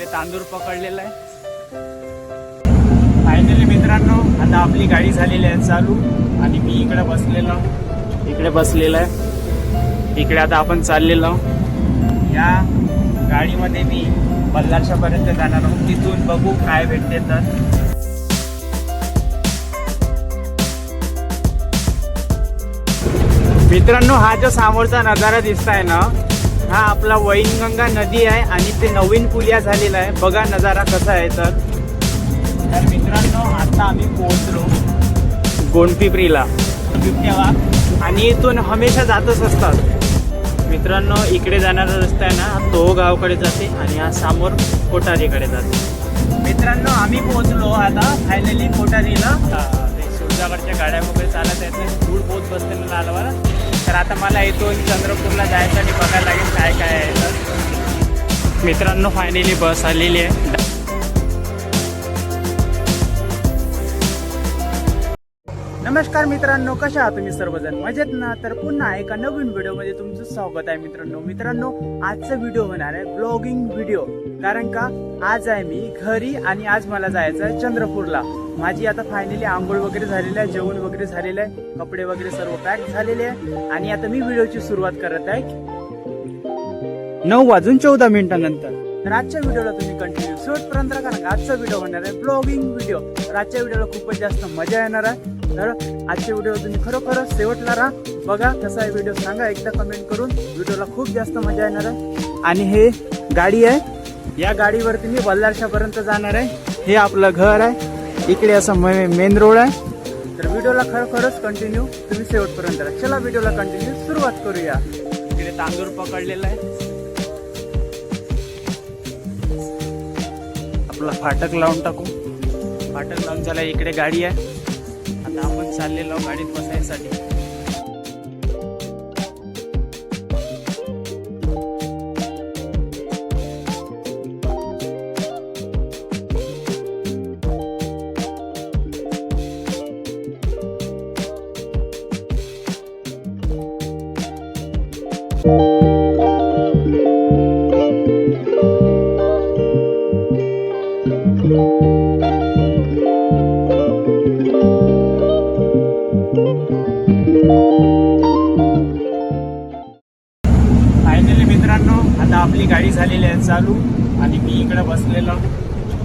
इकडे तांदूळ पकडलेला आहे. फायनली मित्रांनो आता आपली गाडी झालेली आहे चालू आणि मी इकडे बसलेलो इकडे बसलेलो आहे. इकडे आता आपण चाललेलो या गाडीमध्ये मी बल्लारशापर्यंत जाणार आहोत. तिथून बघू काय भेटते तर. मित्रांनो हा जो समोरचा नजारा दिसताय ना हा आपला वैनगंगा नदी आहे आणि ते नवीन पुलिया झालेला आहे. बघा नजारा कसा आहे तर. तर मित्रांनो आता आम्ही पोहोचलो गोंडपिपरीला. बिबट्यावा आणि इथून हमेशा जातच असतात. मित्रांनो इकडे जाणारा रस्ता आहे ना तो गावकडे जाते आणि हा समोर कोठारीकडे जाते. मित्रांनो आम्ही पोहोचलो आता फायनली कोठारीला. आता मला इथून चंद्रपूरला जायसाठी बघायला लागेल काय काय आहे. तर मित्रांनो फायनली बस आलेली आहे. नमस्कार मित्रांनो कशा आहात तुम्ही सर्वजण? मजेत ना? तर पुन्हा एका नवीन व्हिडिओमध्ये तुमचं स्वागत आहे मित्रांनो. मित्रांनो आजचा व्हिडिओ होणार आहे ब्लॉगिंग व्हिडिओ कारण का? आज आहे मी घरी आणि आज मला जायचं आहे चंद्रपूरला. माझी आता फायनली आंघोळ वगैरे झालेली आहे जेवण वगैरे झालेलं आहे कपडे वगैरे सर्व पॅक झालेले आहे. आणि आता मी व्हिडिओची सुरुवात करत आहे. नऊ वाजून चौदा मिनिटानंतर. तर आजच्या व्हिडिओला तुम्ही कंटिन्यू शेवटपर्यंत कारण का? आजचा व्हिडिओ होणार आहे ब्लॉगिंग व्हिडिओ तर आजच्या व्हिडिओला खूपच जास्त मजा येणार आहे. तर आजचे व्हिडिओ तुम्ही खरोखरच शेवटला राहा. बघा कसा आहे व्हिडिओ सांगा एकदा कमेंट करून. व्हिडिओला खूप जास्त मजा येणार आहे. आणि हे गाडी आहे. या गाडीवरती मी बल्लारशापर्यंत जाणार आहे. हे आपलं घर आहे. इकडे असं मेन रोड आहे. तर व्हिडिओला खरोखरच कंटिन्यू तुम्ही शेवटपर्यंत राहा. चला व्हिडिओला कंटिन्यू सुरुवात करूया. इकडे तांदूळ पकडलेला आहे. आपला फाटक लावून टाकू. फाटक लावून चला इकडे गाडी आहे. चाललेलो गाडीत बसण्यासाठी thank you गाडी झालेली आहे चालू. आणि मी इकडे बसलेलो.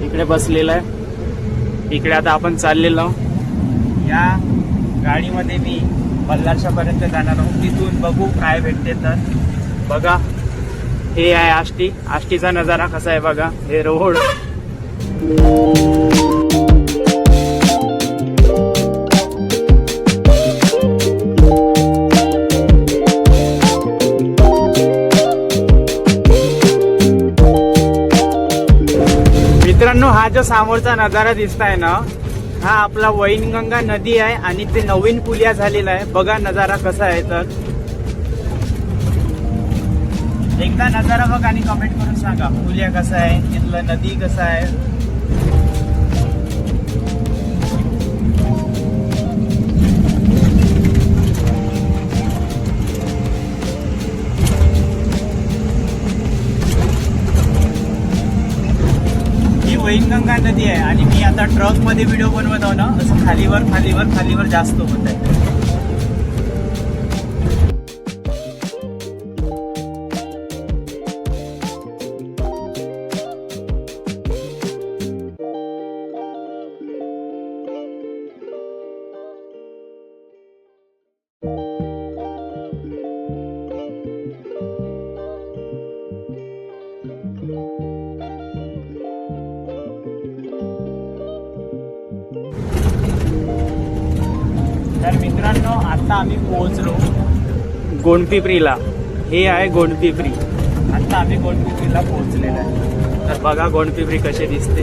इकडे बसलेलो आहे. इकडे आता आपण चाललेलो. या गाडीमध्ये मी बल्लारशापर्यंत जाणार आहोत. तिथून बघू काय भेटते तर. बघा. हे आहे आष्टी. आष्टीचा नजारा कसा आहे बघा. हे रोड. समोरचा नजारा दिसताय ना हा आपला वैनगंगा नदी आहे आणि ते नवीन पुलिया झालेला आहे. बघा नजारा कसा आहे तर. एकदा नजारा बघ आणि कमेंट करून सांगा पुलिया कसा आहे तिथलं नदी कसं आहे. वैनगंगा नदी आहे आणि मी आता ट्रकमध्ये व्हिडिओ बनवत आहो ना असं खालीवर खालीवर खालीवर जास्त होत आहे. तर मित्रांनो आता आम्ही पोहोचलो गोंडपिपरीला. हे आहे गोंडपिपरी. आता आम्ही गोंडपिपरीला पोहोचलेलो आहे. तर बघा गोंडपिपरी कशी दिसते.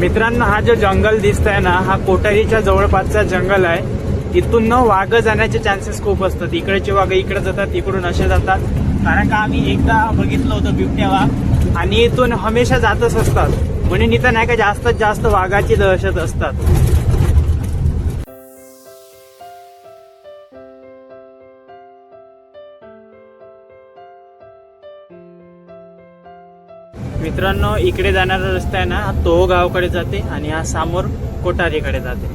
मित्रांनो हा जो जंगल दिसतोय ना हा कोटारीच्या जवळपासचा जंगल आहे. इथून न वाघ जाण्याचे चान्सेस खूप असतात. इकडचे वाघ इकडे जातात इकडून असे जातात. कारण का आम्ही एकदा बघितलं होतं बिबट्या वाघ आणि इथून हमेशा जातच असतात. म्हणून इथं नाही का जास्तीत जास्त वाघाची दहशत असतात. मित्रांनो इकडे जाणारा रस्ता आहे ना हा तो गावकडे जाते आणि हा समोर कोठारीकडे जाते.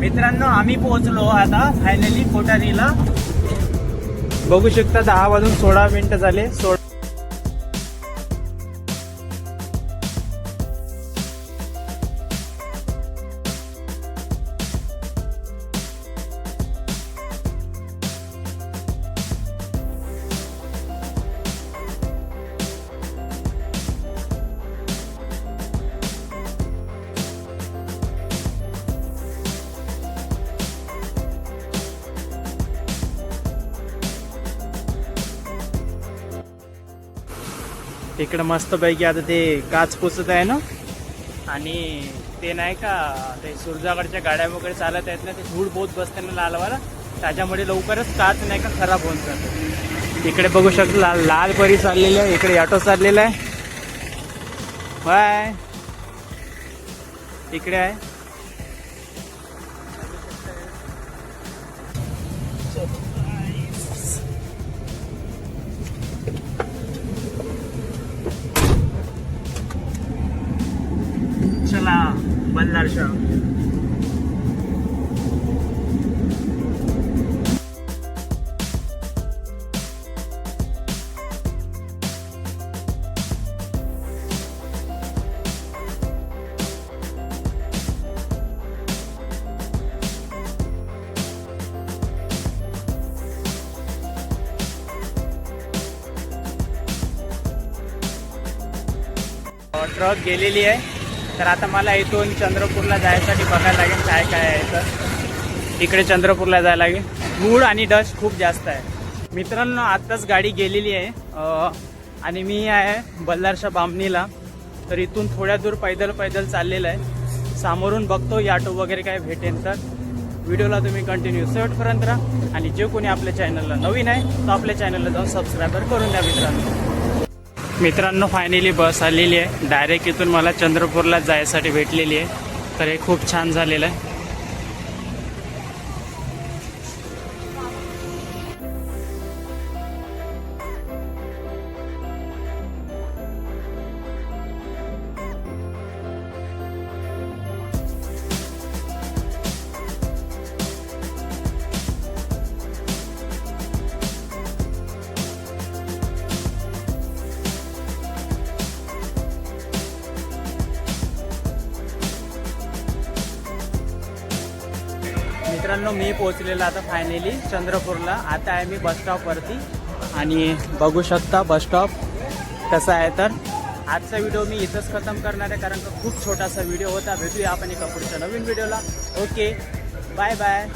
मित्रांनो आम्ही पोहोचलो आता फायनली कोठारीला. बघू शकता दहा वाजून सोळा मिनिटं झाले. सोळा तिकडं मस्त पैकी आता ते काच पुसत आहे ना? आणि ते नाही का ते सुरजाकडच्या गाड्या वगैरे चालत आहेत ना ते धूळ बहुत बसते ना लालवाला. त्याच्यामुळे लवकरच काच नाही का खराब होऊन जातो. इकडे बघू शकतो लाल लाल परी चाललेली आहे इकडे ऑटो चाललेला आहे. बाय इकडे आहे. ट्रक गेलेली आहे. तर आता मला इथून चंद्रपूरला जायसाठी बघायला लागेल काय काय आहे तर. इकडे चंद्रपूरला जायला लागेल. धूळ आणि डस्ट खूप जास्त आहे. मित्रांनो आत्ताच गाडी गेलेली आहे. आणि मी आहे बल्लारशा बामणीला. तर इथून थोड्या दूर पैदल पैदल चाललेलं आहे. सामोरून बघतो याटो वगैरे काय भेटेल तर. व्हिडिओला तुम्ही कंटिन्यू शेवटपर्यंत राहा. आणि जे कोणी आपल्या चॅनलला नवीन आहे तो आपल्या चॅनलला जाऊन सबस्क्रायबर करून द्या मित्रांनो. मित्रांनो फायनली बस आलेली आहे. डायरेक्ट इथून मला चंद्रपूरला जायसाठी भेटलेली आहे. तर हे खूप छान झालेलं आहे. मित्रांनो मी पोहोचलेलो आता फायनली चंद्रपूरला. आता आहे मी बसस्टॉपवरती आणि बघू शकता बसस्टॉप कसा आहे तर. आजचा व्हिडिओ मी इथंच खतम करणार आहे कारण का खूप छोटासा व्हिडिओ होता. भेटूया आपण एका पुढच्या नवीन व्हिडिओला ओके बाय बाय